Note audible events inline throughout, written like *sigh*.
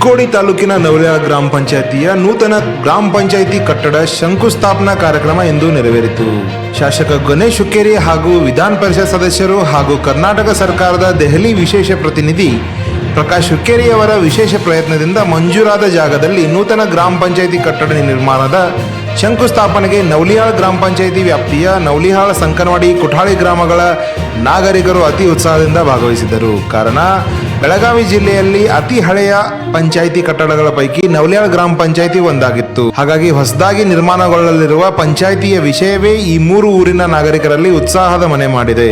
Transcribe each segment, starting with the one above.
ಚಿಕ್ಕೋಡಿ ತಾಲೂಕಿನ ನವಲಿಯಾಳ ಗ್ರಾಮ ಪಂಚಾಯತಿಯ ನೂತನ ಗ್ರಾಮ ಪಂಚಾಯಿತಿ ಕಟ್ಟಡ ಶಂಕುಸ್ಥಾಪನಾ ಕಾರ್ಯಕ್ರಮ ಇಂದು ನೆರವೇರಿತು. ಶಾಸಕ ಗಣೇಶ್ ಹುಕ್ಕೇರಿ ಹಾಗೂ ವಿಧಾನ ಪರಿಷತ್ ಸದಸ್ಯರು ಹಾಗೂ ಕರ್ನಾಟಕ ಸರ್ಕಾರದ ದೆಹಲಿ ವಿಶೇಷ ಪ್ರತಿನಿಧಿ ಪ್ರಕಾಶ್ ಹುಕ್ಕೇರಿ ಅವರ ವಿಶೇಷ ಪ್ರಯತ್ನದಿಂದ ಮಂಜೂರಾದ ಜಾಗದಲ್ಲಿ ನೂತನ ಗ್ರಾಮ ಪಂಚಾಯಿತಿ ಕಟ್ಟಡ ನಿರ್ಮಾಣದ ಶಂಕುಸ್ಥಾಪನೆಗೆ ನವಲಿಹಾಳ್ ಗ್ರಾಮ ಪಂಚಾಯಿತಿ ವ್ಯಾಪ್ತಿಯ ನವಲಿಹಾಳ್ ಸಂಕನವಾಡಿ ಕುಠಾಳಿ ಗ್ರಾಮಗಳ ನಾಗರಿಕರು ಅತಿ ಉತ್ಸಾಹದಿಂದ ಭಾಗವಹಿಸಿದ್ದರು ಕಾರಣ, ಬೆಳಗಾವಿ ಜಿಲ್ಲೆಯಲ್ಲಿ ಅತಿ ಹಳೆಯ ಪಂಚಾಯಿತಿ ಕಟ್ಟಡಗಳ ಪೈಕಿ ನವಲ್ಯಾಳ್ ಗ್ರಾಮ ಪಂಚಾಯಿತಿ ಒಂದಾಗಿತ್ತು. ಹಾಗಾಗಿ ಹೊಸದಾಗಿ ನಿರ್ಮಾಣಗೊಳ್ಳಲಿರುವ ಪಂಚಾಯಿತಿಯ ವಿಷಯವೇ ಈ ಮೂರು ಊರಿನ ನಾಗರಿಕರಲ್ಲಿ ಉತ್ಸಾಹದ ಮನೆ ಮಾಡಿದೆ.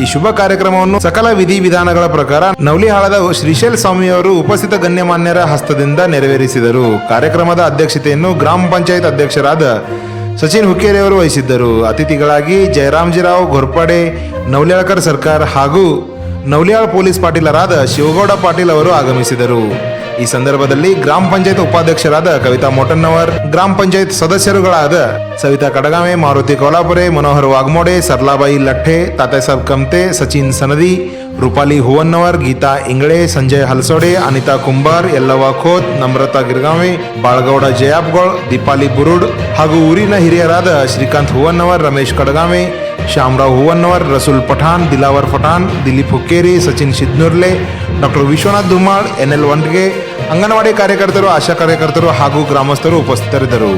ಈ ಶುಭ ಕಾರ್ಯಕ್ರಮವನ್ನು ಸಕಲ ವಿಧಿವಿಧಾನಗಳ ಪ್ರಕಾರ ನವಲಿಹಾಳದ ಶ್ರೀಶೈಲ್ ಸ್ವಾಮಿಯವರು ಉಪಸ್ಥಿತ ಗಣ್ಯಮಾನ್ಯರ ಹಸ್ತದಿಂದ ನೆರವೇರಿಸಿದರು. ಕಾರ್ಯಕ್ರಮದ ಅಧ್ಯಕ್ಷತೆಯನ್ನು ಗ್ರಾಮ ಪಂಚಾಯತ್ ಅಧ್ಯಕ್ಷರಾದ ಸಚಿನ್ ಹುಕ್ಕೇರಿಯವರು ವಹಿಸಿದ್ದರು. ಅತಿಥಿಗಳಾಗಿ ಜಯರಾಮ್ಜಿರಾವ್ ಘೋರ್ಪಡೆ ನವಲಿಯಾಳ್ಕರ್ ಸರ್ಕಾರ್ ಹಾಗೂ ನವಲಿಯಾಳ್ ಪೊಲೀಸ್ ಪಾಟೀಲರಾದ ಶಿವಗೌಡ ಪಾಟೀಲ್ ಅವರು ಆಗಮಿಸಿದರು. ಈ ಸಂದರ್ಭದಲ್ಲಿ ಗ್ರಾಮ ಪಂಚಾಯತ್ ಉಪಾಧ್ಯಕ್ಷರಾದ ಕವಿತಾ ಮೋಟನ್ನವರ್ ಗ್ರಾಮ ಪಂಚಾಯತ್ ಸದಸ್ಯರುಗಳಾದ ಸವಿತಾ ಕಡಗಾಮೆ, ಮಾರುತಿ ಕೋಲಾಪುರೆ, ಮನೋಹರ್ ವಾಗ್ಮೋಡೆ ಸರ್ಲಾಬಾಯಿ ಲಠ್ಠೆ ತಾತಾಸಾಬ್ ಕಮ್ತೆ ಸಚಿನ್ ಸನದಿ, ರೂಪಾಲಿ ಹೂವನ್ನವರ್ ಗೀತಾ ಇಂಗಳೆ, ಸಂಜಯ್ ಹಲಸೋಡೆ, ಅನಿತಾ ಕುಂಬಾರ್ ಯಲ್ಲವ ಖೋತ್, ನಮ್ರತಾ ಗಿರ್ಗಾಮೆ, ಬಾಳಗೌಡ ಜಯಾಬ್ಗೋಳ್, ದೀಪಾಲಿ ಬುರುಡ್ ಹಾಗೂ ಊರಿನ ಹಿರಿಯರಾದ Shrikant Hoovannavar Ramesh Kadagame Shyamrao Hoovannavar Rasool Pathan Dilawar Pathan Dilip Hukkeri Sachin Shidnurle doctor Vishwanath Dhumal N L Vandge anganwadi ಕಾರ್ಯಕರ್ತರು ಆಶಾ ಕಾರ್ಯಕರ್ತರು ಹಾಗೂ ಗ್ರಾಮಸ್ಥರು ಉಪಸ್ಥಿತರಿದ್ದರು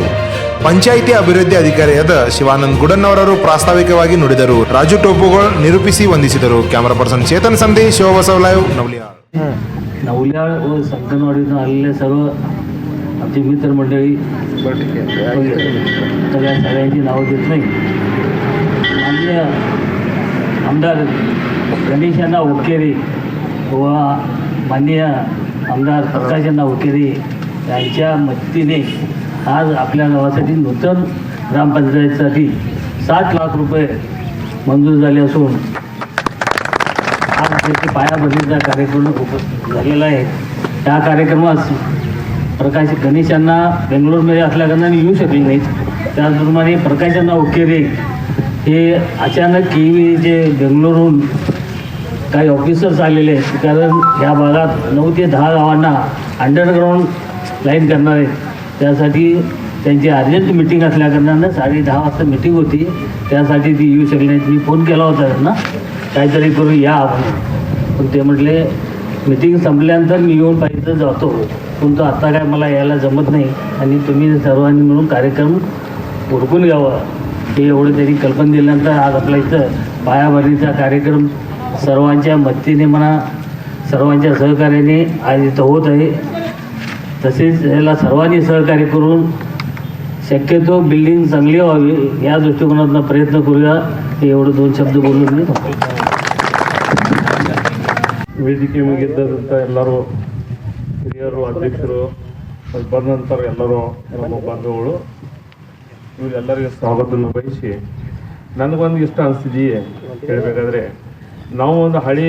ಪಂಚಾಯಿತಿ ಅಭಿವೃದ್ಧಿ ಅಧಿಕಾರಿಯಾದ ಶಿವಾನಂದ್ ಗುಡನ್ನವರರು ಪ್ರಾಸ್ತಾವಿಕವಾಗಿ ನುಡಿದರು ರಾಜು ಟೋಪುಗೋಳ್ ನಿರೂಪಿಸಿ ವಂದಿಸಿದರು ಕ್ಯಾಮರಾ ಪರ್ಸನ್ ಚೇತನ್ ಸಂಧಿ ಶಿವಬಸವ ಲೈವ್ ನವಲಿಯಾಳ್ नवल्या व संकनवाडीतून आलेले सर्व आमची मित्रमंडळी सगळ्या सगळ्यांची नावं देत नाही माननीय आमदार गणेशांना ओकेरी व माननीय आमदार प्रकाशांना ओकेरी यांच्या मदतीने आज आपल्या गावासाठी नूतन ग्रामपंचायतीसाठी सात लाख रुपये मंजूर झाले असून आज त्याची पायाभरणीचा कार्यक्रम उप झालेला आहे त्या कार्यक्रमास प्रकाश गणेशांना बेंगलोरमध्ये असल्याकारणाने येऊ शकले नाहीत त्याचप्रमाणे प्रकाशांना उकेरे हे अचानक की जे बेंगलोरहून काही ऑफिसर्स आलेले आहेत कारण या भागात नऊ ते दहा गावांना अंडरग्राऊंड लाईन करणार आहेत. त्यासाठी त्यांची अर्जंट मिटिंग असल्याकारणानं साडे दहा वाजता मिटिंग होती. त्यासाठी ती येऊ शकली नाहीत. मी फोन केला होता त्यांना. काहीतरी करू या आपण. पण ते म्हटले मिटिंग संपल्यानंतर मी येऊन पाहिजे तर जातो. पण तो आत्ता काय मला यायला जमत नाही आणि तुम्ही सर्वांनी मिळून कार्यक्रम उरकून घ्यावा. हे एवढं त्यांनी कल्पना दिल्यानंतर आज आपल्या इथं पायाभरणीचा कार्यक्रम सर्वांच्या मदतीने म्हणा सर्वांच्या सहकार्याने आज इथं होत आहे तसेच याला सर्वांनी सहकार्य करून शक्यतो बिल्डिंग चांगली व्हावी या दृष्टिकोनातून प्रयत्न करूया हे एवढं दोन शब्द बोलून मी थांबतो. ವೇದಿಕೆ ಮುಗಿದ್ದಂಥ ಎಲ್ಲರೂ ಹಿರಿಯರು ಅಧ್ಯಕ್ಷರು ಅಲ್ಲಿ ಬಂದ ನಂತರ ಎಲ್ಲರೂ ನಮ್ಮ ಬಂಧುಗಳು ಇವರೆಲ್ಲರಿಗೂ ಸ್ವಾಗತವನ್ನು ಬಯಸಿ ನನಗೊಂದು ಇಷ್ಟ ಅನಿಸ್ತಿದೀ ಹೇಳಬೇಕಾದ್ರೆ, ನಾವು ಒಂದು ಹಳಿ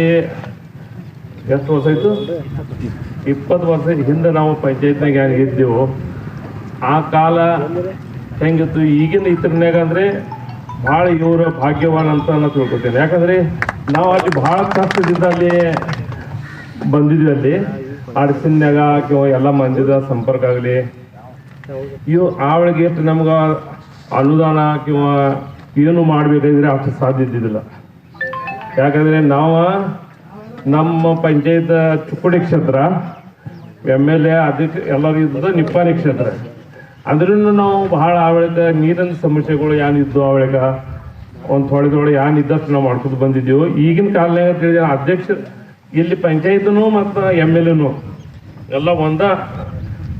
ಎಷ್ಟು ವರ್ಷ ಆಯಿತು? ಇಪ್ಪತ್ತು ವರ್ಷ ಹಿಂದೆ ನಾವು ಪಂಚಾಯತ್ನಾಗ ಹೆಂಗೆ ಇದ್ದೆವು, ಆ ಕಾಲ ಹೆಂಗಿತ್ತು, ಈಗಿನ ಇತರನ್ಯಾಗ ಅಂದರೆ ಭಾಳ ಇವರು ಭಾಗ್ಯವಾನ್ ಅಂತ ನಾನು ತಿಳ್ಕೊತೇನೆ ಯಾಕಂದರೆ ನಾವು ಅಲ್ಲಿ ಭಾಳ ಕಷ್ಟದಿಂದ ಅಲ್ಲಿ ಬಂದಿದ್ವಿ ಅಲ್ಲಿ. ಅಡಸಿನ್ಯಾಗ ಎಲ್ಲ ಮಂದಿದ ಸಂಪರ್ಕ ಆಗಲಿ. ಇವು ಆವಳಿಗೆ ಎಷ್ಟು ನಮ್ಗೆ ಅನುದಾನ ಕಿಂವ ಏನು ಮಾಡಬೇಕಾದ್ರೆ ಅಷ್ಟು ಸಾಧ್ಯ ಇದ್ದಿದ್ದಿಲ್ಲ. ಯಾಕಂದರೆ ನಾವು ನಮ್ಮ ಪಂಚಾಯತ್ ಚುಕ್ಕುಡಿ ಕ್ಷೇತ್ರ, ಎಂ ಎಲ್ ಎ ಅದಕ್ಕೆ ಎಲ್ಲರೂ ಇದ್ದದ್ದು ನಿಪ್ಪಾಣಿ ಕ್ಷೇತ್ರ. ಅಂದ್ರೂ ನಾವು ಭಾಳ ಆವಳಿಕ ನೀರಿನ ಸಮಸ್ಯೆಗಳು ಏನಿದ್ದು ಆವಳಿಕ ಒಂದು ಥೋಡೆ ಥೋಡೆ ಏನು ಇದ್ದಷ್ಟು ನಾವು ಮಾಡ್ಕೊಂಡು ಬಂದಿದ್ದೀವಿ. ಈಗಿನ ಕಾಲದಾಗ ತಿಳಿದ ಅಧ್ಯಕ್ಷ, ಇಲ್ಲಿ ಪಂಚಾಯತ್ನು ಮತ್ತು ಎಂ ಎಲ್ ಎನು ಎಲ್ಲ ಒಂದ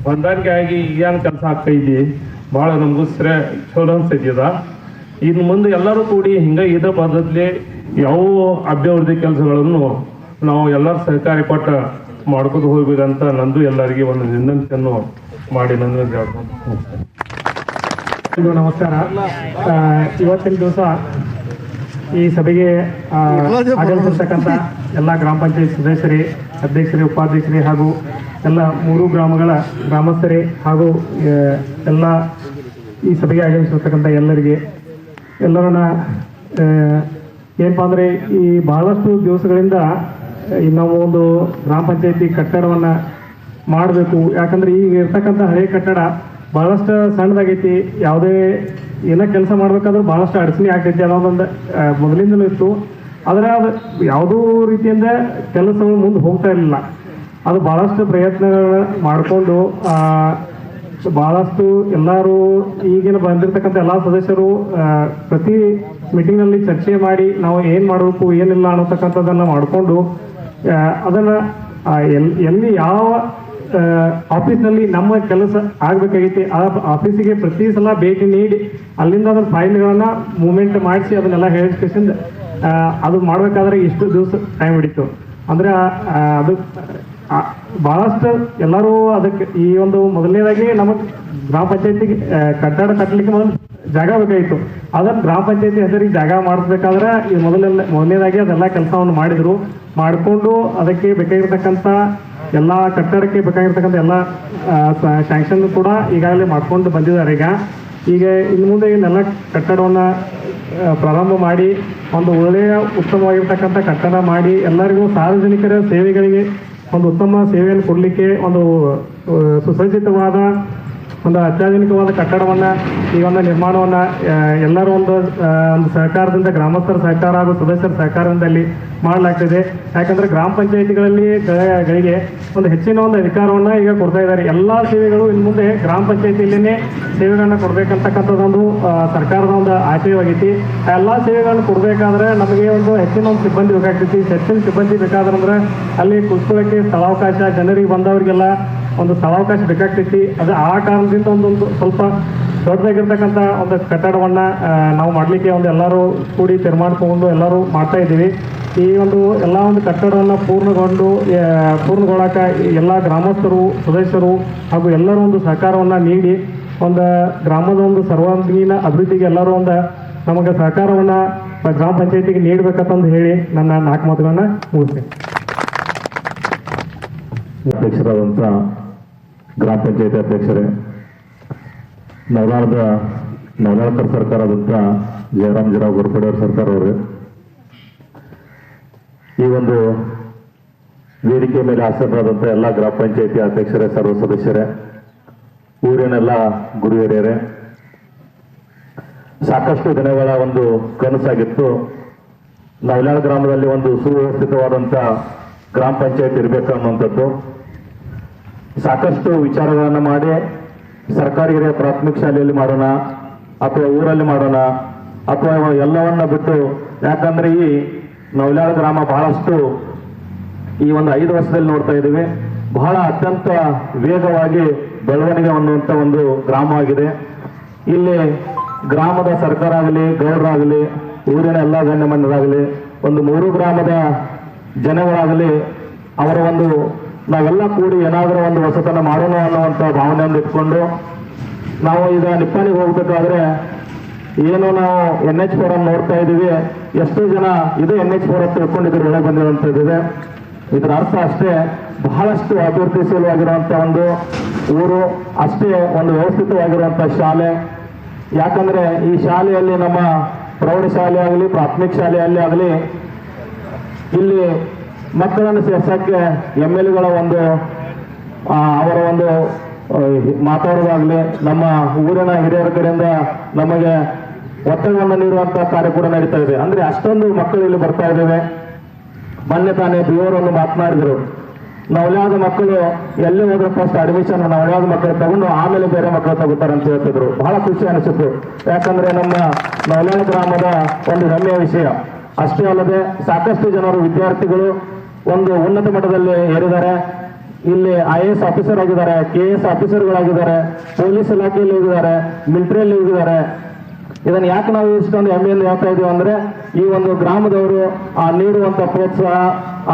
ಹೊಂದಾಣಿಕೆ ಆಗಿ ಏನು ಕೆಲಸ ಆಗ್ತೈತಿ ಭಾಳ ನಮಗೂ ಸರಿ ಚಲೋ ಇದ್ದಿದ ಇನ್ನು ಮುಂದೆ ಎಲ್ಲರೂ ಕೂಡಿ ಹಿಂಗೆ ಇದ ಪದ್ಧತಿ ಯಾವ ಅಭಿವೃದ್ಧಿ ಕೆಲಸಗಳನ್ನು ನಾವು ಎಲ್ಲರೂ ಸಹಕಾರಿ ಪಟ್ಟ ಮಾಡ್ಕೊಂಡು ಹೋಗ್ಬೇಕಂತ ನಂದು ಎಲ್ಲರಿಗೆ ಒಂದು ವಿನಂತಿಯನ್ನು ಮಾಡಿ ನಂದು ಹೇಳ್ಕೊಂಡು ನಮಸ್ಕಾರ. ಇವತ್ತಿನ ದಿವಸ ಈ ಸಭೆಗೆ ಆಗಮಿಸಿರ್ತಕ್ಕಂಥ ಎಲ್ಲ ಗ್ರಾಮ ಪಂಚಾಯತ್ ಸದಸ್ಯರೇ, ಅಧ್ಯಕ್ಷರೇ, ಉಪಾಧ್ಯಕ್ಷರೇ ಹಾಗೂ ಎಲ್ಲ ಮೂರು ಗ್ರಾಮಗಳ ಗ್ರಾಮಸ್ಥರೇ ಹಾಗೂ ಎಲ್ಲ ಈ ಸಭೆಗೆ ಆಗಮಿಸಿರ್ತಕ್ಕಂಥ ಎಲ್ಲರಿಗೆ ಎಲ್ಲರನ್ನ ಏನಪ್ಪ ಅಂದರೆ ಈ ಬಹಳಷ್ಟು ದಿವಸಗಳಿಂದ ನಾವು ಒಂದು ಗ್ರಾಮ ಪಂಚಾಯತಿ ಕಟ್ಟಡವನ್ನು ಮಾಡಬೇಕು. ಯಾಕಂದ್ರೆ ಈಗ ಇರ್ತಕ್ಕಂಥ ಹಳೆ ಕಟ್ಟಡ ಭಾಳಷ್ಟು ಸಣ್ಣದಾಗೈತಿ. ಯಾವುದೇ ಏನೋ ಕೆಲಸ ಮಾಡಬೇಕಾದ್ರೂ ಭಾಳಷ್ಟು ಅಡಚಣೆ ಆಗ್ತೈತಿ ಅನ್ನೋದೊಂದು ಮೊದಲಿಂದಲೂ ಇತ್ತು. ಆದರೆ ಅದು ಯಾವುದೂ ರೀತಿಯಿಂದ ಕೆಲಸಗಳು ಮುಂದೆ ಹೋಗ್ತಾ ಇರಲಿಲ್ಲ. ಅದು ಭಾಳಷ್ಟು ಪ್ರಯತ್ನಗಳನ್ನ ಮಾಡಿಕೊಂಡು ಭಾಳಷ್ಟು ಎಲ್ಲರೂ ಈಗಿನ ಬಂದಿರತಕ್ಕಂಥ ಎಲ್ಲ ಸದಸ್ಯರು ಪ್ರತಿ ಮೀಟಿಂಗ್ನಲ್ಲಿ ಚರ್ಚೆ ಮಾಡಿ ನಾವು ಏನು ಮಾಡಬೇಕು, ಏನಿಲ್ಲ ಅನ್ನೋತಕ್ಕಂಥದ್ದನ್ನು ಮಾಡಿಕೊಂಡು ಅದನ್ನು ಎಲ್, ಎಲ್ಲಿ ಯಾವ ಆಫೀಸ್ನಲ್ಲಿ ನಮ್ಮ ಕೆಲಸ ಆಗಬೇಕಾಗೈತಿ ಆ ಆಫೀಸಿಗೆ ಪ್ರತಿ ಸಲ ಭೇಟಿ ನೀಡಿ ಅಲ್ಲಿಂದ ಅದರ ಫೈಲ್ಗಳನ್ನು ಮೂವ್ಮೆಂಟ್ ಮಾಡಿಸಿ ಅದನ್ನೆಲ್ಲ ಹೇಳಿಸ್ಕೇಸಿಂದ ಅದು ಮಾಡಬೇಕಾದ್ರೆ ಇಷ್ಟು ದಿವಸ ಟೈಮ್ ಹಿಡಿತು. ಅಂದರೆ ಅದು ಬಹಳಷ್ಟು ಎಲ್ಲರೂ ಅದಕ್ಕೆ ಈ ಒಂದು ಮೊದಲನೇದಾಗಿ ನಮಗೆ ಗ್ರಾಮ ಪಂಚಾಯತಿಗೆ ಕಟ್ಟಡ ಕಟ್ಟಲಿಕ್ಕೆ ಮೊದಲು ಜಾಗ ಬೇಕಾಗಿತ್ತು. ಅದನ್ನು ಗ್ರಾಮ ಪಂಚಾಯತಿ ಹೆಸರಿಗೆ ಜಾಗ ಮಾಡಿಸ್ಬೇಕಾದ್ರೆ ಈ ಮೊದಲೆಲ್ಲ, ಮೊದಲನೇದಾಗಿ ಅದೆಲ್ಲ ಕೆಲಸವನ್ನು ಮಾಡಿದ್ರು. ಮಾಡಿಕೊಂಡು ಅದಕ್ಕೆ ಬೇಕಾಗಿರ್ತಕ್ಕಂಥ ಎಲ್ಲ ಕಟ್ಟಡಕ್ಕೆ ಬೇಕಾಗಿರ್ತಕ್ಕಂಥ ಎಲ್ಲ ಸ್ಯಾಂಕ್ಷನ್ ಕೂಡ ಈಗಾಗಲೇ ಮಾಡ್ಕೊಂಡು ಬಂದಿದ್ದಾರೆ ಈಗ. ಈಗ ಇನ್ನು ಮುಂದೆ ಇನ್ನೆಲ್ಲ ಕಟ್ಟಡವನ್ನು ಪ್ರಾರಂಭ ಮಾಡಿ ಒಂದು ಒಳ್ಳೆಯ ಉತ್ತಮವಾಗಿರ್ತಕ್ಕಂಥ ಕಟ್ಟಡ ಮಾಡಿ ಎಲ್ಲರಿಗೂ ಸಾರ್ವಜನಿಕರ ಸೇವೆಗಳಿಗೆ ಒಂದು ಉತ್ತಮ ಸೇವೆಯನ್ನು ಕೊಡಲಿಕ್ಕೆ ಒಂದು ಸುಸಜ್ಜಿತವಾದ ಒಂದು ಅತ್ಯಾಧುನಿಕವಾದ ಕಟ್ಟಡವನ್ನು, ಈ ಒಂದು ನಿರ್ಮಾಣವನ್ನು ಎಲ್ಲರೂ ಒಂದು ಒಂದು ಸಹಕಾರದಿಂದ, ಗ್ರಾಮಸ್ಥರ ಸಹಕಾರ ಹಾಗೂ ಸದಸ್ಯರ ಸಹಕಾರದಿಂದ ಅಲ್ಲಿ ಮಾಡಲಾಗ್ತಿದೆ. ಯಾಕಂದ್ರೆ ಗ್ರಾಮ ಪಂಚಾಯಿತಿಗಳಲ್ಲಿ ಗಳಿಗೆ ಒಂದು ಹೆಚ್ಚಿನ ಒಂದು ಅಧಿಕಾರವನ್ನು ಈಗ ಕೊಡ್ತಾ ಇದ್ದಾರೆ. ಎಲ್ಲ ಸೇವೆಗಳು ಇನ್ನು ಮುಂದೆ ಗ್ರಾಮ ಪಂಚಾಯಿತಿಯಲ್ಲೇ ಸೇವೆಗಳನ್ನ ಕೊಡಬೇಕಂತಕ್ಕಂಥದ್ದೊಂದು ಸರ್ಕಾರದ ಒಂದು ಆಶಯವಾಗೈತಿ. ಆ ಎಲ್ಲ ಸೇವೆಗಳನ್ನು ಕೊಡಬೇಕಾದ್ರೆ ನಮಗೆ ಒಂದು ಹೆಚ್ಚಿನ ಒಂದು ಸಿಬ್ಬಂದಿ ಬೇಕಾಗ್ತೈತಿ. ಹೆಚ್ಚಿನ ಸಿಬ್ಬಂದಿ ಬೇಕಾದ್ರಂದ್ರೆ ಅಲ್ಲಿ ಕುತ್ಕೊಳ್ಳೋಕ್ಕೆ ಸ್ಥಳಾವಕಾಶ, ಜನರಿಗೆ ಬಂದವರಿಗೆಲ್ಲ ಒಂದು ಸ್ಥಳಾವಕಾಶ ಬೇಕಾಗ್ತೈತಿ. ಅದು ಆ ಕಾರಣದಿಂದ ಒಂದೊಂದು ಸ್ವಲ್ಪ ದೊಡ್ಡದಾಗಿರ್ತಕ್ಕಂಥ ಒಂದು ಕಟ್ಟಡವನ್ನು ನಾವು ಮಾಡಲಿಕ್ಕೆ ಒಂದು ಎಲ್ಲರೂ ಕೂಡಿ ತೀರ್ಮಾನ ತಗೊಂಡು ಎಲ್ಲರೂ ಮಾಡ್ತಾ ಇದ್ದೀವಿ. ಈ ಒಂದು ಎಲ್ಲ ಒಂದು ಕಟ್ಟಡವನ್ನು ಪೂರ್ಣಗೊಂಡು ಪೂರ್ಣಗೊಳ್ಳಕ ಎಲ್ಲ ಗ್ರಾಮಸ್ಥರು, ಸದಸ್ಯರು ಹಾಗೂ ಎಲ್ಲರೂ ಒಂದು ಸಹಕಾರವನ್ನು ನೀಡಿ, ಒಂದು ಗ್ರಾಮದ ಒಂದು ಸರ್ವಾಂಗೀಣ ಅಭಿವೃದ್ಧಿಗೆ ಎಲ್ಲರೂ ಒಂದು ನಮಗೆ ಸಹಕಾರವನ್ನು ಗ್ರಾಮ ಪಂಚಾಯತಿಗೆ ನೀಡಬೇಕಂತಂದು ಹೇಳಿ ನನ್ನ ನಾಲ್ಕು ಮಾತುಗಳನ್ನು ಮುಗಿಸ್ತೇನೆ. ಅಧ್ಯಕ್ಷರಾದಂಥ ಗ್ರಾಮ ಪಂಚಾಯತಿ ಅಧ್ಯಕ್ಷರೇ, ನವಲಾಳದ ನವಲಾಳ್ಕರ್ ಸರ್ಕಾರದಂಥ ಜಯರಾಮ್ ಜರಾವ್ ಗೋರ್ಪಡೆ ಅವ್ರ ಸರ್ಕಾರ ಅವರು ಈ ಒಂದು ವೇದಿಕೆ ಮೇಲೆ ಆಸೀನರಾದಂಥ ಎಲ್ಲ ಗ್ರಾಮ ಪಂಚಾಯತಿ ಅಧ್ಯಕ್ಷರೇ, ಸರ್ವ ಸದಸ್ಯರೇ, ಊರಿನೆಲ್ಲ ಗುರು ಹಿರಿಯರೇ ಸಾಕಷ್ಟು ದಿನಗಳ ಒಂದು ಕನಸಾಗಿತ್ತು. ನವಲಾಳ್ ಗ್ರಾಮದಲ್ಲಿ ಒಂದು ಸುವ್ಯವಸ್ಥಿತವಾದಂಥ ಗ್ರಾಮ ಪಂಚಾಯತ್ ಇರಬೇಕು ಅನ್ನುವಂಥದ್ದು. ಸಾಕಷ್ಟು ವಿಚಾರಗಳನ್ನು ಮಾಡಿ ಸರ್ಕಾರಿ ಹಿರಿಯ ಪ್ರಾಥಮಿಕ ಶಾಲೆಯಲ್ಲಿ ಮಾಡೋಣ, ಅಥವಾ ಊರಲ್ಲಿ ಮಾಡೋಣ, ಅಥವಾ ಎಲ್ಲವನ್ನ ಬಿಟ್ಟು, ಯಾಕಂದ್ರೆ ಈ ನವಲಾಳ ಗ್ರಾಮ ಬಹಳಷ್ಟು ಈ ಒಂದು ಐದು ವರ್ಷದಲ್ಲಿ ನೋಡ್ತಾ ಇದ್ದೀವಿ. ಬಹಳ ಅತ್ಯಂತ ವೇಗವಾಗಿ ಬೆಳವಣಿಗೆ ಅನ್ನುವಂಥ ಒಂದು ಗ್ರಾಮವಾಗಿದೆ. ಇಲ್ಲಿ ಗ್ರಾಮದ ಸರ್ಕಾರ ಆಗಲಿ ಗೌಡರಾಗಲಿ, ಊರಿನ ಎಲ್ಲ ಗಣ್ಯಮಣ್ಯರಾಗಲಿ ಒಂದು ಮೂರು ಗ್ರಾಮದ ಜನಗಳಾಗಲಿ ಅವರ ಒಂದು ನಾವೆಲ್ಲ ಕೂಡಿ ಏನಾದರೂ ಒಂದು ಹೊಸತನ ಮಾಡೋಣ ಅನ್ನುವಂಥ ಭಾವನೆಯನ್ನು ಇಟ್ಕೊಂಡು ನಾವು ಈಗ ನಿಪ್ಪಾಣಿಗೆ ಹೋಗ್ಬೇಕಾದ್ರೆ ಏನು ನಾವು ಎನ್ ಎಚ್ ಫೋರ್ ನೋಡ್ತಾ ಇದ್ದೀವಿ. ಎಷ್ಟೋ ಜನ ಇದು ಎನ್ ಎಚ್ ಫೋರ್ ಅಂತ ತಿಳ್ಕೊಂಡಿದ್ರು ಒಳಗೆ ಬಂದಿರುವಂಥದ್ದಿದೆ. ಇದರ ಅರ್ಥ ಅಷ್ಟೇ, ಬಹಳಷ್ಟು ಅಭಿವೃದ್ಧಿಶೀಲವಾಗಿರುವಂಥ ಒಂದು ಊರು, ಅಷ್ಟೇ ಒಂದು ವ್ಯವಸ್ಥಿತವಾಗಿರುವಂಥ ಶಾಲೆ. ಯಾಕಂದ್ರೆ ಈ ಶಾಲೆಯಲ್ಲಿ ನಮ್ಮ ಪ್ರೌಢಶಾಲೆ ಆಗಲಿ, ಪ್ರಾಥಮಿಕ ಶಾಲೆಯಲ್ಲಿ ಆಗಲಿ, ಇಲ್ಲಿ ಮಕ್ಕಳನ್ನು ಸೇರ್ಸೋಕ್ಕೆ ಎಂ ಎಲ್ಗಳ ಒಂದು ಅವರ ಒಂದು ಮಾತಾಡೋದಾಗ್ಲಿ ನಮ್ಮ ಊರಿನ ಹಿರಿಯರ ಕಡೆಯಿಂದ ನಮಗೆ ಒತ್ತಡವನ್ನು ನೀಡುವಂತಹ ಕಾರ್ಯ ಕೂಡ ನಡೀತಾ ಇದೆ. ಅಂದ್ರೆ ಅಷ್ಟೊಂದು ಮಕ್ಕಳು ಇಲ್ಲಿ ಬರ್ತಾ ಇದ್ದೇವೆ. ಮೊನ್ನೆ ತಾನೇ ಬಿಯೋರನ್ನು ಮಾತನಾಡಿದರು. ನವಲ್ಯಾದ ಮಕ್ಕಳು ಎಲ್ಲಿ ಹೋದ್ರೆ ಫಸ್ಟ್ ಅಡ್ಮಿಷನ್ ನವಲ್ಯಾದ ಮಕ್ಕಳು ತಗೊಂಡು ಆಮೇಲೆ ಬೇರೆ ಮಕ್ಕಳು ತಗೋತಾರೆ ಅಂತ ಹೇಳ್ತಿದ್ರು. ಬಹಳ ಖುಷಿ ಅನಿಸಿತು ಯಾಕಂದ್ರೆ ನಮ್ಮ ನವಲ್ಯಾದ ಗ್ರಾಮದ ಒಂದು ಹೆಮ್ಮೆಯ ವಿಷಯ. ಅಷ್ಟೇ ಅಲ್ಲದೆ ಸಾಕಷ್ಟು ಜನರು ವಿದ್ಯಾರ್ಥಿಗಳು ಒಂದು ಉನ್ನತ ಮಟ್ಟದಲ್ಲಿ ಏರಿದ್ದಾರೆ. ಇಲ್ಲಿ ಐ ಎ ಎಸ್ ಆಫೀಸರ್ ಆಗಿದ್ದಾರೆ ಕೆ ಎಸ್ ಆಫೀಸರ್ಗಳಾಗಿದ್ದಾರೆ ಪೊಲೀಸ್ ಇಲಾಖೆಯಲ್ಲಿ ಹೋಗಿದ್ದಾರೆ ಮಿಲಿಟರಿಯಲ್ಲಿ ಹೋಗಿದ್ದಾರೆ ಇದನ್ನ ಯಾಕೆ ನಾವು ಇಷ್ಟೊಂದು ಹೆಮ್ಮೆಯಿಂದ ಹೇಳ್ತಾ ಇದೀವಿ ಅಂದ್ರೆ, ಈ ಒಂದು ಗ್ರಾಮದವರು ಆ ನೀಡುವಂತ ಪ್ರೋತ್ಸಾಹ,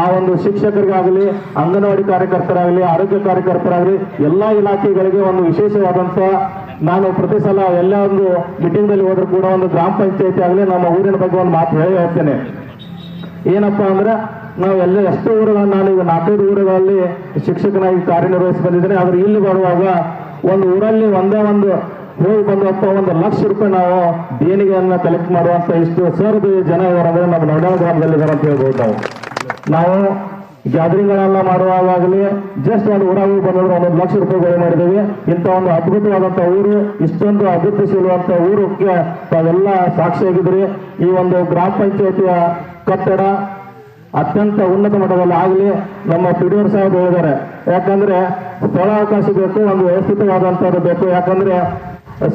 ಆ ಒಂದು ಶಿಕ್ಷಕರಿಗಾಗಲಿ, ಅಂಗನವಾಡಿ ಕಾರ್ಯಕರ್ತರಾಗಲಿ, ಆರೋಗ್ಯ ಕಾರ್ಯಕರ್ತರಾಗಲಿ, ಎಲ್ಲಾ ಇಲಾಖೆಗಳಿಗೆ ಒಂದು ವಿಶೇಷವಾದಂತ ನಾನು ಪ್ರತಿ ಸಲ ಎಲ್ಲ ಒಂದು ಮೀಟಿಂಗ್ನಲ್ಲಿ ಹೋದ್ರೂ ಕೂಡ ಒಂದು ಗ್ರಾಮ ಪಂಚಾಯತಿ ಆಗಲಿ ನಮ್ಮ ಊರಿನ ಬಗ್ಗೆ ಒಂದು ಮಾತು ಹೇಳಿ ಹೇಳ್ತೇನೆ. ಏನಪ್ಪಾ ಅಂದ್ರೆ ನಾವು ಎಲ್ಲ ಎಷ್ಟು ಊರುಗಳನ್ನ ನಾನು ಈಗ ನಾಲ್ಕೈದು ಊರುಗಳಲ್ಲಿ ಶಿಕ್ಷಕನಾಗಿ ಕಾರ್ಯನಿರ್ವಹಿಸಿ ಬಂದಿದ್ದೇನೆ. ಆದ್ರೆ ಇಲ್ಲಿ ಬರುವಾಗ ಒಂದು ಊರಲ್ಲಿ ಒಂದೇ ಒಂದು ಹೋಗಿ ಬಂದಪ್ಪ, ಒಂದು ಲಕ್ಷ ರೂಪಾಯಿ ನಾವು ದೇಣಿಗೆಯನ್ನ ಕಲೆಕ್ಟ್ ಮಾಡುವಂತ ಇಷ್ಟು ಸರ್ದು ಜನ ಇವರಂದ್ರೆ ನಮ್ಮ ನವಡಾಳ ಗ್ರಾಮದಲ್ಲಿ ಇದಾರೆ ಅಂತ ಹೇಳ್ಬೋದು ನಾವು. ನಾವು ಗ್ಯಾದರಿಂಗ್ಗಳೆಲ್ಲ ಮಾಡುವಾಗಲಿ ಜಸ್ಟ್ ಒಂದು ಊರಾಗಿ ಬಂದ್ರೆ ಒಂದೊಂದು ಲಕ್ಷ ರೂಪಾಯಿಗಳು ಮಾಡಿದ್ದೀವಿ. ಇಂಥ ಒಂದು ಅದ್ಭುತವಾದಂಥ ಊರು, ಇಷ್ಟೊಂದು ಅದ್ಭುತಿಸಿರುವಂಥ ಊರಕ್ಕೆ ತಾವೆಲ್ಲ ಸಾಕ್ಷಿಯಾಗಿದ್ರಿ ಈ ಒಂದು ಗ್ರಾಮ ಪಂಚಾಯತಿಯ ಕಟ್ಟಡ ಅತ್ಯಂತ ಉನ್ನತ ಮಟ್ಟದಲ್ಲಿ ಆಗಲಿ ನಮ್ಮ ಪಿಡಿಯೋರ್ ಸಾಹೇಬ್ ಹೇಳಿದ್ದಾರೆ. ಯಾಕಂದ್ರೆ ಸ್ಥಳಾವಕಾಶ ಬೇಕು, ಒಂದು ವ್ಯವಸ್ಥಿತವಾದಂಥದ್ದು ಬೇಕು. ಯಾಕಂದ್ರೆ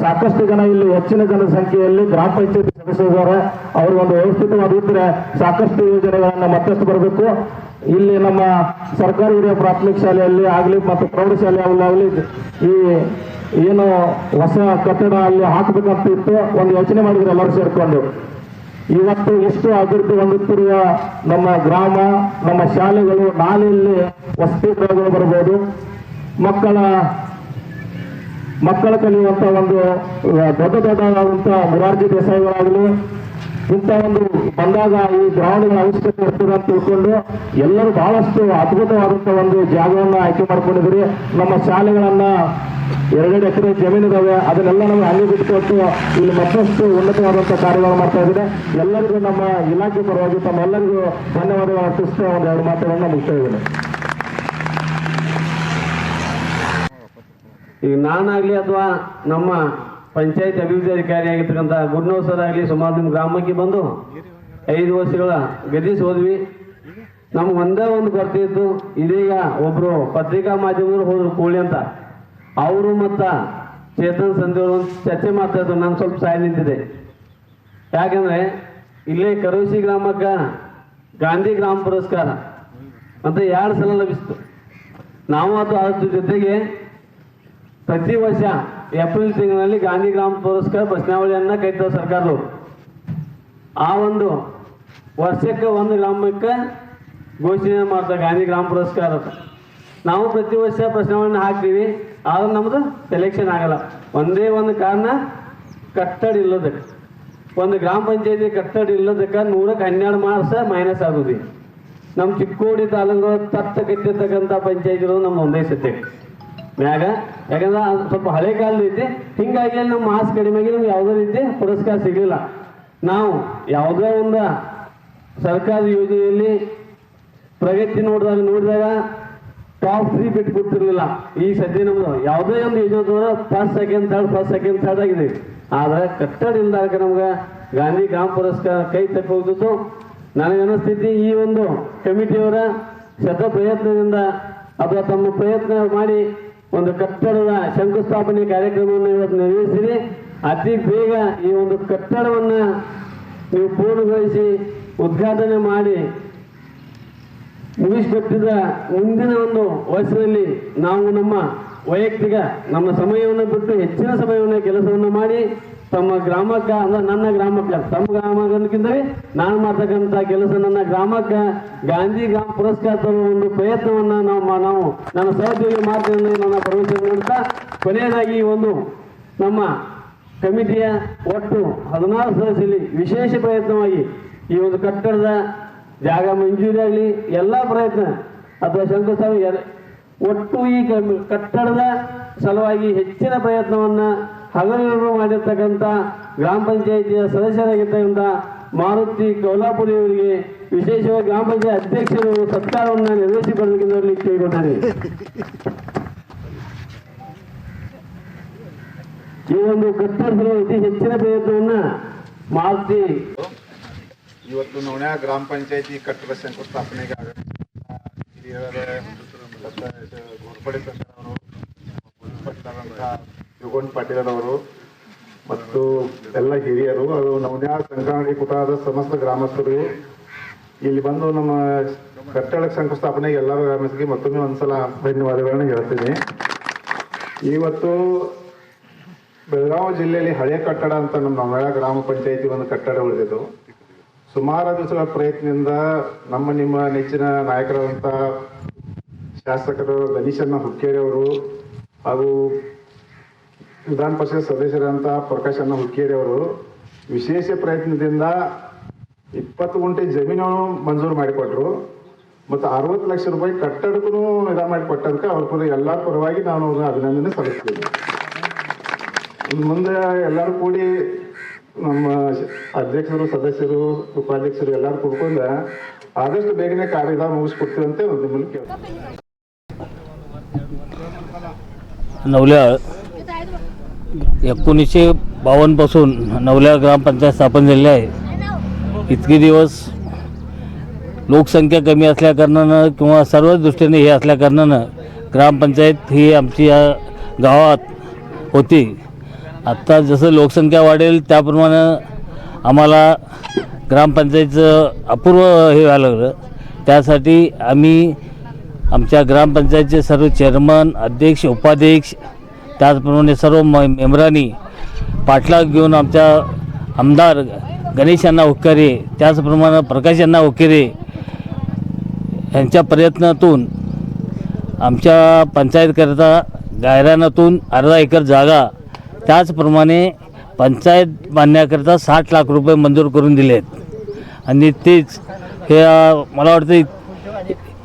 ಸಾಕಷ್ಟು ಜನ ಇಲ್ಲಿ ಹೆಚ್ಚಿನ ಜನಸಂಖ್ಯೆಯಲ್ಲಿ ಗ್ರಾಮ ಪಂಚಾಯತಿ ಸದಸ್ಯರಿದ್ದಾರೆ ಅವ್ರಿಗೊಂದು ವ್ಯವಸ್ಥಿತವಾಗಿದ್ದರೆ ಸಾಕಷ್ಟು ಯೋಜನೆಗಳನ್ನ ಮತ್ತಷ್ಟು ಬರಬೇಕು. ಇಲ್ಲಿ ನಮ್ಮ ಸರ್ಕಾರಿ ಹಿರಿಯ ಪ್ರಾಥಮಿಕ ಶಾಲೆಯಲ್ಲಿ ಆಗಲಿ ಮತ್ತು ಪ್ರೌಢಶಾಲೆಯಲ್ಲಿ ಆಗಲಿ ಈ ಏನು ಹೊಸ ಕಟ್ಟಡ ಅಲ್ಲಿ ಹಾಕಬೇಕಂತ ಇತ್ತು, ಒಂದು ಯೋಚನೆ ಮಾಡಿದ್ರೆ ಎಲ್ಲರೂ ಸೇರ್ಕೊಂಡು. ಇವತ್ತು ಎಷ್ಟು ಅಭಿವೃದ್ಧಿ ಹೊಂದುತ್ತಿರುವ ನಮ್ಮ ಗ್ರಾಮ, ನಮ್ಮ ಶಾಲೆಗಳು ನಾಳೆಯಲ್ಲಿ ವಸತಿ ಗೃಹಗಳು ಬರ್ಬೋದು. ಮಕ್ಕಳ ಮಕ್ಕಳ ಕಲಿಯುವಂತ ಒಂದು ದೊಡ್ಡ ದೊಡ್ಡದಾದಂತಹ ಮುರಾರ್ಜಿ ದೇಸಾಯಿಗಳಾಗಲಿ, ಇಂಥ ಒಂದು ಬಂದಾಗ ಈ ಗ್ರೌಂಡ್ಗಳ ಅವಶ್ಯಕತೆ ಇರ್ತದೆ ಅಂತ ತಿಳ್ಕೊಂಡು ಎಲ್ಲರೂ ಬಹಳಷ್ಟು ಅದ್ಭುತವಾದಂತಹ ಒಂದು ಜಾಗವನ್ನು ಆಯ್ಕೆ ಮಾಡ್ಕೊಂಡಿದ್ರಿ ನಮ್ಮ ಶಾಲೆಗಳನ್ನ ಎರಡೆರಡು ಎಕರೆ ಜಮೀನಿದಾವೆ. ಅದನ್ನೆಲ್ಲ ನಮಗೆ ಹಂಗೆ ಬಿಟ್ಟುಕೊಟ್ಟು ಇಲ್ಲಿ ಮತ್ತಷ್ಟು ಉನ್ನತವಾದಂತಹ ಕಾರ್ಯಗಳು ಮಾಡ್ತಾ ಇದ್ದಾರೆ. ಎಲ್ಲರಿಗೂ ನಮ್ಮ ಇಲಾಖೆ ಪರವಾಗಿ ತಮ್ಮೆಲ್ಲರಿಗೂ ಧನ್ಯವಾದಗಳು ಅರ್ಪಿಸ್ತಾ ಒಂದು ಎರಡು ಮಾತುಗಳನ್ನ ಮುಗಿಸ್ತಾ ಇದ್ದೇನೆ. ಈಗ ನಾನಾಗ್ಲಿ ಅಥವಾ ನಮ್ಮ ಪಂಚಾಯತ್ ಅಭಿವೃದ್ಧಿ ಅಧಿಕಾರಿ ಆಗಿರ್ತಕ್ಕಂಥ ಗುಡ್ನವ್ ಸರ್ ಆಗಲಿ, ಸುಮಾರು ನಿಮ್ಮ ಗ್ರಾಮಕ್ಕೆ ಬಂದು ಐದು ವರ್ಷಗಳ ಗದಿಸಿ ಹೋದ್ವಿ. ನಮ್ಗೆ ಒಂದೇ ಒಂದು ಕೊರತೆ ಇತ್ತು. ಇದೀಗ ಒಬ್ರು ಪತ್ರಿಕಾ ಮಾಧ್ಯಮದವರು ಹೋದ್ರು ಕೂಳಿ ಅಂತ. ಅವರು ಮತ್ತು ಚೇತನ್ ಸಂಧಿಯವರು ಒಂದು ಚರ್ಚೆ ಮಾಡ್ತಾ ಇದ್ರು. ನಾನು ಸ್ವಲ್ಪ ಸಹಾಯ ನಿಂತಿದೆ. ಯಾಕಂದ್ರೆ ಇಲ್ಲೇ ಕರೋಶಿ ಗ್ರಾಮಕ್ಕೆ ಗಾಂಧಿ ಗ್ರಾಮ ಪುರಸ್ಕಾರ ಅಂತ ಎರಡು ಸಲ ಲಭಿಸಿತು. ನಾವು ಅದು ಅದ್ರ ಜೊತೆಗೆ ಪ್ರತಿ ವರ್ಷ ಏಪ್ರಿಲ್ ತಿಂಗಳಲ್ಲಿ ಗಾಂಧಿ ಗ್ರಾಮ ಪುರಸ್ಕಾರ ಪ್ರಶ್ನಾವಳಿಯನ್ನು ಕೈತಾವ ಸರ್ಕಾರದವರು. ಆ ಒಂದು ವರ್ಷಕ್ಕೆ ಒಂದು ಗ್ರಾಮಕ್ಕೆ ಘೋಷಣೆ ಮಾಡ್ತಾರೆ ಗಾಂಧಿ ಗ್ರಾಮ ಪುರಸ್ಕಾರ ನಾವು ಪ್ರತಿ ವರ್ಷ ಪ್ರಶ್ನಾವಳಿನ ಹಾಕ್ತೀವಿ. ಆದ್ರೆ ನಮ್ದು ಸೆಲೆಕ್ಷನ್ ಆಗಲ್ಲ. ಒಂದೇ ಒಂದು ಕಾರಣ ಕಟ್ಟಡ ಇಲ್ಲದಕ್ಕೆ. ಒಂದು ಗ್ರಾಮ ಪಂಚಾಯತಿ ಕಟ್ಟಡ ಇಲ್ಲದಕ್ಕೆ ನೂರಕ್ಕೆ ಹನ್ನೆರಡು ಮಾರ್ಕ್ಸ್ ಮೈನಸ್ ಆಗುದಿ. ನಮ್ಮ ಚಿಕ್ಕೋಡಿ ತಾಲೂಕು ತತ್ತ ಕಟ್ಟಿರ್ತಕ್ಕಂಥ ಪಂಚಾಯತಿ ನಮ್ಮ ಒಂದೇ ಸತ್ಯ ಮ್ಯಾಗ ಯಾಕಂದ್ರೆ ಸ್ವಲ್ಪ ಹಳೆ ಕಾಲದ ಐತಿ. ಹಿಂಗಾಗಿ ನಮ್ಮ ಮಾರ್ಕ್ಸ್ ಕಡಿಮೆ ನಮ್ಗೆ ಯಾವುದೇ ರೀತಿ ಪುರಸ್ಕಾರ ಸಿಗಲಿಲ್ಲ. ನಾವು ಯಾವುದೇ ಒಂದು ಸರ್ಕಾರಿ ಯೋಜನೆಯಲ್ಲಿ ಪ್ರಗತಿ ನೋಡಿದಾಗ ನೋಡಿದಾಗ ಟಾಪ್ ತ್ರೀ ಬಿಟ್ಟು ಗೊತ್ತಿರಲಿಲ್ಲ ಈ ಸದ್ಯ ನಮ್ದು ಯಾವುದೇ ಒಂದು ತಗೊಂಡ್ರೆ first second third first second third ಆಗಿದೆ. ಆದ್ರೆ ಕಟ್ಟಡ ಇಲ್ದಾಗ ನಮ್ಗೆ ಗಾಂಧಿ ಗ್ರಾಮ ಪುರಸ್ಕಾರ ಕೈ ತಪ್ಪಿ ಹೋಗಿದ್ದು ನನಗೆ ಈ ಒಂದು ಕಮಿಟಿಯವರ ಶತ ಪ್ರಯತ್ನದಿಂದ ಅಥವಾ ತಮ್ಮ ಪ್ರಯತ್ನ ಮಾಡಿ ಒಂದು ಕಟ್ಟಡದ ಶಂಕುಸ್ಥಾಪನೆ ಕಾರ್ಯಕ್ರಮವನ್ನು ಇವತ್ತು ನೆರವೇರಿಸಿರಿ. ಅತಿ ಬೇಗ ಈ ಒಂದು ಕಟ್ಟಡವನ್ನು ನೀವು ಪೂರ್ಣಗೊಳಿಸಿ ಉದ್ಘಾಟನೆ ಮಾಡಿ ಮುಗಿಸಿಕೊಟ್ಟಿದ್ದ ಮುಂದಿನ ಒಂದು ವಯಸ್ಸಿನಲ್ಲಿ ನಾವು ನಮ್ಮ ವೈಯಕ್ತಿಕ ನಮ್ಮ ಸಮಯವನ್ನು ಬಿಟ್ಟು ಹೆಚ್ಚಿನ ಸಮಯವನ್ನು ಕೆಲಸವನ್ನು ಮಾಡಿ ತಮ್ಮ ಗ್ರಾಮಕ್ಕೆ ಅಂದ್ರೆ ನನ್ನ ಗ್ರಾಮಕ್ಕೆ ತಮ್ಮ ಗ್ರಾಮಕ್ಕಿಂತ ನಾನು ಮಾಡ್ತಕ್ಕಂಥ ಕೆಲಸ ನನ್ನ ಗ್ರಾಮಕ್ಕೆ ಗಾಂಧಿ ಗ್ರಾಮ ಪುರಸ್ಕಾರ ತರುವ ಒಂದು ಪ್ರಯತ್ನವನ್ನು ನಾವು ನಾವು ನನ್ನ ಸಹೋದ್ಯೋಗಿ ಮಾಡ್ತೇವೆ ನನ್ನ ನೀಡುತ್ತಾ ಕೊನೆಯದಾಗಿ ಒಂದು ನಮ್ಮ ಕಮಿಟಿಯ ಒಟ್ಟು ಹದಿನಾರು ಸದಸ್ಯರಲ್ಲಿ ವಿಶೇಷ ಪ್ರಯತ್ನವಾಗಿ ಈ ಒಂದು ಕಟ್ಟಡದ ಜಾಗ ಮಂಜೂರಿ ಆಗಲಿ ಎಲ್ಲ ಪ್ರಯತ್ನ. ಅಥವಾ ಶಂಕುಸ್ಥಾಪನೆ ಒಟ್ಟು ಈ ಕಟ್ಟಡದ ಸಲುವಾಗಿ ಹೆಚ್ಚಿನ ಪ್ರಯತ್ನವನ್ನು ಹಗಲಿರುಳು ಮಾಡಿರ್ತಕ್ಕಂಥ ಗ್ರಾಮ ಪಂಚಾಯಿತಿಯ ಸದಸ್ಯರಾಗಿರ್ತಕ್ಕಂಥ ಮಾರುತಿ ಕೌಲಾಪುರಿ ಅವರಿಗೆ ವಿಶೇಷವಾಗಿ ಗ್ರಾಮ ಪಂಚಾಯತ್ ಅಧ್ಯಕ್ಷರು ಸತ್ಕಾರವನ್ನು ನೆರವೇರಿಸಿಕೊಳ್ಳಬೇಕೆಂದು ಕೇಳಿಕೊಟ್ಟಾರೆ ಈ ಒಂದು ಕಟ್ಟಡದ ಅತಿ ಹೆಚ್ಚಿನ ಪ್ರಯತ್ನವನ್ನು ಮಾರುತಿ ಇವತ್ತು ನವಣ್ಯ ಗ್ರಾಮ ಪಂಚಾಯತಿ ಕಟ್ಟಡ ಶಂಕುಸ್ಥಾಪನೆಗೆ ಹಿರಿಯರ ಅವರು ಯುಗೋನ್ ಪಾಟೀಲರವರು ಮತ್ತು ಎಲ್ಲ ಹಿರಿಯರು, ಅದು ನವನ ಸಂಘಟನೆ ಕುಟಾದ ಸಮಸ್ತ ಗ್ರಾಮಸ್ಥರು. ಇಲ್ಲಿ ಬಂದು ನಮ್ಮ ಕಟ್ಟಡ ಶಂಕುಸ್ಥಾಪನೆಗೆ ಎಲ್ಲರೂ ಗ್ರಾಮಸ್ಥರಿಗೆ ಮತ್ತೊಮ್ಮೆ ಒಂದ್ಸಲ ಧನ್ಯವಾದಗಳನ್ನು ಹೇಳ್ತೀನಿ. ಇವತ್ತು ಬೆಳಗಾವಿ ಜಿಲ್ಲೆಯಲ್ಲಿ ಹಳೆ ಕಟ್ಟಡ ಅಂತ ನಮ್ಮ ನವಳ ಗ್ರಾಮ ಪಂಚಾಯತಿ ಒಂದು ಕಟ್ಟಡ ಉಳಿದಿದ್ದು. ಸುಮಾರು ದಿವಸಗಳ ಪ್ರಯತ್ನದಿಂದ ನಮ್ಮ ನಿಮ್ಮ ನೆಚ್ಚಿನ ನಾಯಕರಾದಂಥ ಶಾಸಕರು ಗಣೇಶನ ಹುಕ್ಕೇರಿ ಅವರು ಹಾಗೂ ವಿಧಾನ ಪರಿಷತ್ ಸದಸ್ಯರಂತ ಪ್ರಕಾಶ್ ಅನ್ನ ಹುಕ್ಕೇರಿ ಅವರು ವಿಶೇಷ ಪ್ರಯತ್ನದಿಂದ ಇಪ್ಪತ್ತು ಗುಂಟೆ ಜಮೀನು ಮಂಜೂರು ಮಾಡಿಕೊಟ್ರು. ಮತ್ತು ಅರವತ್ತು ಲಕ್ಷ ರೂಪಾಯಿ ಕಟ್ಟಡಕ್ಕೂ ಇದ ಮಾಡಿಕೊಟ್ಟದಕ್ಕೆ ಅವ್ರ ಪರ ಎಲ್ಲ ಪರವಾಗಿ ನಾನು ಅವ್ರನ್ನ ಅಭಿನಂದನೆ ಸಲ್ಲಿಸ್ತೀನಿ. ಮುಂದೆ ಎಲ್ಲರೂ ಕೂಡಿ ನಮ್ಮ ಅಧ್ಯಕ್ಷರು ಸದಸ್ಯರು ಉಪಾಧ್ಯಕ್ಷರು ಎಲ್ಲರೂ ಕೂಡ್ಕೊಂಡು ಆದಷ್ಟು ಬೇಗನೆ ಕಾರ್ಯ ಮುಗಿಸ್ಕೊಡ್ತೀವಿ ಅಂತ ನಿಮ್ಮಲ್ಲಿ ಕೇಳ್ತೀನಿ नवल्या एकोणीसशे बावन्नपासून नवल्या ग्रामपंचायत स्थापन झालेली आहे इतके दिवस लोकसंख्या कमी असल्याकारणानं किंवा सर्वच दृष्टीने हे असल्याकारणानं ग्रामपंचायत ही आमची या गावात होती आत्ता जसं लोकसंख्या वाढेल त्याप्रमाणे आम्हाला ग्रामपंचायतचं अपूर्व हे व्हायला लागलं. त्यासाठी आम्ही आमच्या ग्रामपंचायतचे सर्व चेअरमन अध्यक्ष उपाध्यक्ष त्याचप्रमाणे सर्व म मेंबरांनी पाठलाग घेऊन आमच्या आमदार गणेश यांना उकेरे त्याचप्रमाणे प्रकाश यांना उकेरे यांच्या प्रयत्नातून आमच्या पंचायतकरता गायरानातून अर्धा एकर जागा त्याचप्रमाणे पंचायत बांधण्याकरता साठ लाख रुपये मंजूर करून दिले आहेत आणि तेच हे मला वाटतं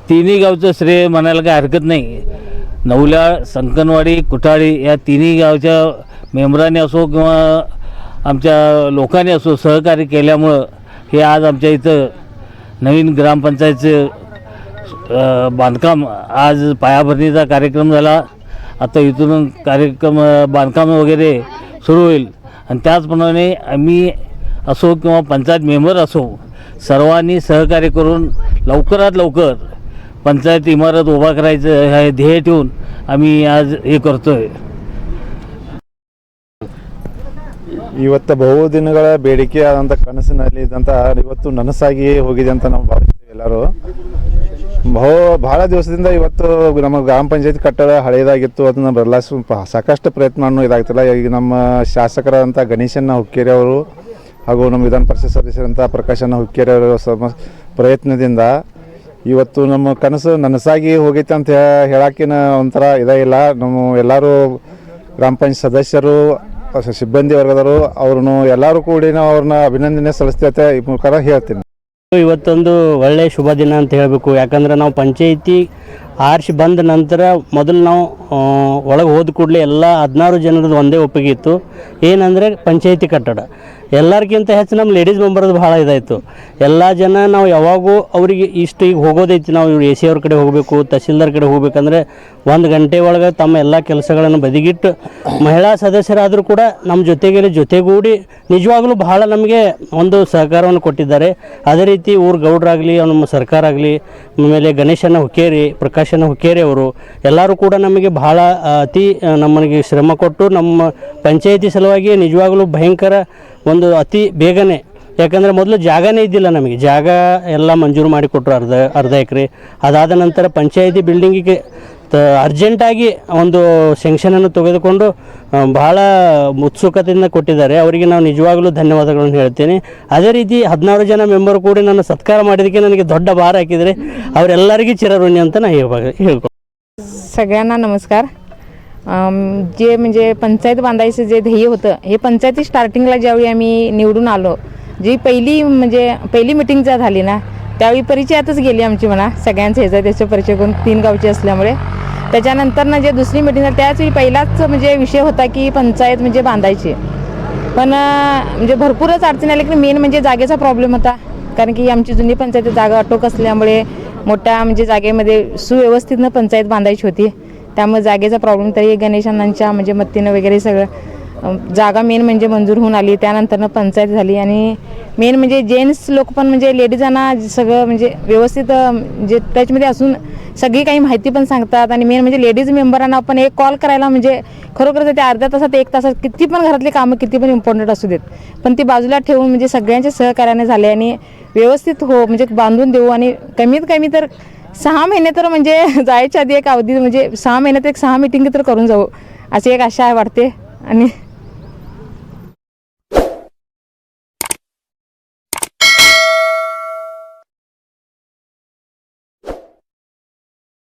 तिन्ही गावचं श्रेय म्हणायला काही हरकत नाही. नवल्या संकनवाडी कुठाळी या तिन्ही गावच्या मेंबरांनी असो किंवा आमच्या लोकांनी असो सहकार्य केल्यामुळं हे आज आमच्या इथं नवीन ग्रामपंचायतचं बांधकाम आज पायाभरणीचा कार्यक्रम झाला. आता इथून कार्यक्रम अ, बांधकाम वगैरे सुरू होईल आणि त्याचप्रमाणे आम्ही असो किंवा पंचायत मेंबर असो सर्वांनी सहकार्य करून लवकरात लवकर पंचायत इमारत उभा करायचं हे ध्येय ठेवून आम्ही आज हे करतो आहे ಇವತ್ತು ಬಹುದಿನಗಳ ಬೇಡಿಕೆ ಆದಂಥ ಕನಸಿನಲ್ಲಿ ಇದ್ದಂಥ ಇವತ್ತು ನನಸಾಗಿ ಹೋಗಿದೆ ಅಂತ ನಾವು ಭಾವಿಸ್ತೀವಿ ಎಲ್ಲರೂ ಬಹು ಭಾಳ ದಿವಸದಿಂದ ಇವತ್ತು ನಮ್ಮ ಗ್ರಾಮ ಪಂಚಾಯತ್ ಕಟ್ಟಡ ಹಳೆಯದಾಗಿತ್ತು ಅದನ್ನ ಬದಲಾಯಿಸ ಸಾಕಷ್ಟು ಪ್ರಯತ್ನ ಇದಾಗ್ತಿಲ್ಲ. ಈಗ ನಮ್ಮ ಶಾಸಕರಾದಂಥ ಗಣೇಶನ ಹುಕ್ಕೇರಿ ಅವರು ಹಾಗೂ ನಮ್ಮ ವಿಧಾನ ಪರಿಷತ್ ಸದಸ್ಯರಂಥ ಪ್ರಕಾಶನ ಹುಕ್ಕೇರಿ ಅವರ ಸಮ ಪ್ರಯತ್ನದಿಂದ ಇವತ್ತು ನಮ್ಮ ಕನಸು ನನಸಾಗಿ ಹೋಗೈತೆ ಅಂತ ಹೇಳಕ್ಕಿನ ಒಂಥರ ಇದೇ ಇಲ್ಲ. ನಮ್ಮ ಎಲ್ಲರೂ ಗ್ರಾಮ ಪಂಚಾಯತ್ ಸದಸ್ಯರು ಸಿಬ್ಬಂದಿ ವರ್ಗದವರು ಅವ್ರನ್ನು ಎಲ್ಲರೂ ಕೂಡಿ ನಾವು ಅವ್ರನ್ನ ಅಭಿನಂದನೆ ಸಲ್ಲಿಸ್ತೈತೆ ಈ ಮುಖಾಂತರ ಹೇಳ್ತೀನಿ. ಇವತ್ತೊಂದು ಒಳ್ಳೆಯ ಶುಭ ದಿನ ಅಂತ ಹೇಳಬೇಕು. ಯಾಕಂದ್ರೆ ನಾವು ಪಂಚಾಯಿತಿ ಆರಿಸಿ ಬಂದ ನಂತರ ಮೊದಲು ನಾವು ಒಳಗೆ ಹೋದ ಕೂಡಲೇ ಎಲ್ಲ ಹದಿನಾರು ಜನರದ್ದು ಒಂದೇ ಒಪ್ಪಿಗೆ ಇತ್ತು. ಏನಂದರೆ ಪಂಚಾಯಿತಿ ಕಟ್ಟಡ. ಎಲ್ಲರಿಗಿಂತ ಹೆಚ್ಚು ನಮ್ಮ ಲೇಡೀಸ್ ಮೆಂಬರ್ದು ಭಾಳ ಇದಾಯಿತು. ಎಲ್ಲ ಜನ ನಾವು ಯಾವಾಗೂ ಅವರಿಗೆ ಇಷ್ಟು ಈಗ ಹೋಗೋದೈತಿ. ನಾವು ಎ ಸಿ ಅವ್ರ ಕಡೆ ಹೋಗಬೇಕು ತಹಸೀಲ್ದಾರ್ ಕಡೆ ಹೋಗ್ಬೇಕಂದ್ರೆ ಒಂದು ಗಂಟೆ ಒಳಗೆ ತಮ್ಮ ಎಲ್ಲ ಕೆಲಸಗಳನ್ನು ಬದಿಗಿಟ್ಟು ಮಹಿಳಾ ಸದಸ್ಯರಾದರೂ ಕೂಡ ನಮ್ಮ ಜೊತೆಗೆ ಜೊತೆಗೂಡಿ ನಿಜವಾಗ್ಲೂ ಬಹಳ ನಮಗೆ ಒಂದು ಸಹಕಾರವನ್ನು ಕೊಟ್ಟಿದ್ದಾರೆ. ಅದೇ ರೀತಿ ಊರು ಗೌಡ್ರಾಗಲಿ ನಮ್ಮ ಸರ್ಕಾರ ಆಗಲಿ ಆಮೇಲೆ ಗಣೇಶನ ಹುಕ್ಕೇರಿ ಪ್ರಕಾಶನ ಹುಕ್ಕೇರಿ ಅವರು ಎಲ್ಲರೂ ಕೂಡ ನಮಗೆ ಬಹಳ ಅತಿ ನಮಗೆ ಶ್ರಮ ಕೊಟ್ಟು ನಮ್ಮ ಪಂಚಾಯಿತಿ ಸಲುವಾಗಿ ನಿಜವಾಗ್ಲೂ ಭಯಂಕರ ಒಂದು ಅತಿ ಬೇಗನೆ ಯಾಕಂದರೆ ಮೊದಲು ಜಾಗನೇ ಇದ್ದಿಲ್ಲ ನಮಗೆ ಜಾಗ ಎಲ್ಲ ಮಂಜೂರು ಮಾಡಿಕೊಟ್ರು ಅರ್ಧ ಅರ್ಧ ಎಕರೆ ಅದಾದ ನಂತರ ಪಂಚಾಯಿತಿ ಬಿಲ್ಡಿಂಗಿಗೆ ತ ಅರ್ಜೆಂಟಾಗಿ ಒಂದು ಸೆಂಕ್ಷನನ್ನು ತೆಗೆದುಕೊಂಡು ಆ, ಬಹಳ ಉತ್ಸುಕತೆಯಿಂದ ಕೊಟ್ಟಿದ್ದಾರೆ ಅವರಿಗೆ ನಾವು ನಿಜವಾಗಲೂ ಧನ್ಯವಾದಗಳನ್ನು ಹೇಳ್ತೇನೆ ಅದೇ ರೀತಿ ಹದಿನಾರು ಜನ ಮೆಂಬರ್ ಕೂಡ ನನ್ನ ಸತ್ಕಾರ ಮಾಡಿದ್ದಕ್ಕೆ ನನಗೆ ದೊಡ್ಡ ಭಾರ ಹಾಕಿದರೆ ಅವರೆಲ್ಲರಿಗೂ ಚಿರಋಣಿ ಅಂತ ನಾನು ಹೇಳ್ಬೇಕು ಹೇಳ್ಕೊ सगळ्यांना नमस्कार अम, जे म्हणजे पंचायत बांधायचं जे ध्येय होतं हे पंचायती स्टार्टिंगला ज्यावेळी आम्ही निवडून आलो जी पहिली म्हणजे पहिली मिटिंग ज्या झाली ना त्यावेळी परिचयातच गेली आमची म्हणा सगळ्यांचं ह्याचा त्याचं परिचय करून तीन गावचे असल्यामुळे. त्याच्यानंतर ना जे दुसरी मिटिंग झाली त्याच वेळी पहिलाच म्हणजे विषय होता की पंचायत म्हणजे बांधायची. पण म्हणजे भरपूरच अडचणी आल्या की मेन म्हणजे जागेचा प्रॉब्लेम होता. कारण की आमची जुनी पंचायत जागा अटोक असल्यामुळे मोठ्या म्हणजे जागेमध्ये सुव्यवस्थितनं पंचायत बांधायची होती. त्यामुळे जागेचा प्रॉब्लेम तरी गणेशांच्या म्हणजे मत्तीनं वगैरे सगळं जागा मेन म्हणजे मंजूर होऊन आली. त्यानंतरनं पंचायत झाली आणि मेन म्हणजे जेंट्स लोक पण म्हणजे लेडीजांना सगळं म्हणजे व्यवस्थित म्हणजे टचमध्ये असून सगळी काही माहिती पण सांगतात आणि मेन म्हणजे लेडीज मेंबरांना आपण एक कॉल करायला म्हणजे खरोखर ते अर्ध्या तासात एक तासात किती पण घरातली कामं किती पण इम्पॉर्टंट असू देत. पण ती बाजूला ठेवून म्हणजे सगळ्यांच्या सहकार्याने झाले आणि व्यवस्थित हो म्हणजे बांधून देऊ आणि कमीत कमी तर सहा महिने तर म्हणजे *laughs* जायच्या आधी एक अवधी म्हणजे सहा महिन्यात एक सहा मिटिंग तर करून जाऊ. अशी एक आशा वाटते. आणि